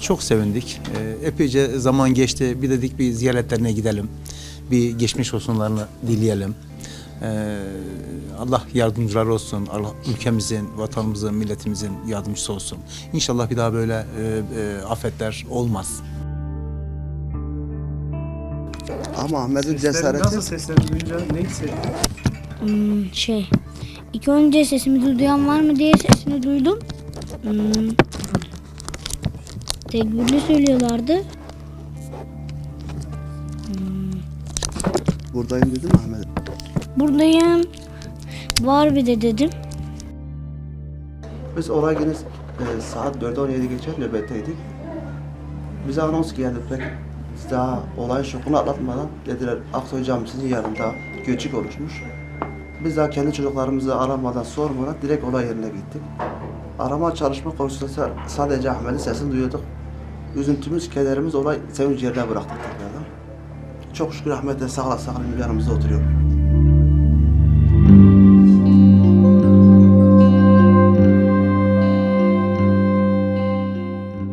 çok sevindik. Ee, epeyce zaman geçti. Bir dedik bir ziyaretlerine gidelim. Bir geçmiş olsunlarını dileyelim. Ee, Allah yardımcıları olsun. Allah ülkemizin, vatanımızın, milletimizin yardımcısı olsun. İnşallah bir daha böyle e, e, afetler olmaz. Ama Ahmet'in cesareti Nasıl seslerini duyunca ne hissettin? Hmm, şey. İlk önce sesimi duyan var mı diye sesini duydum. Hmm. Tekbirli söylüyorlardı. buradayım dedi mi Ahmet? Buradayım. Var bir de dedim. Biz olay günü e, saat 4'e 17 geçer nöbetteydik. Bize anons geldi pek daha olayın şokunu atlatmadan dediler Aksoy Camisi'nin yanında göçük oluşmuş. Biz daha kendi çocuklarımızı aramadan sormadan direkt olay yerine gittik arama çalışma konusunda sadece Ahmet'in sesini duyuyorduk. Üzüntümüz, kederimiz olay sevinç yerine bıraktık tekrardan. Çok şükür Ahmet de sağla sağla yanımızda oturuyor.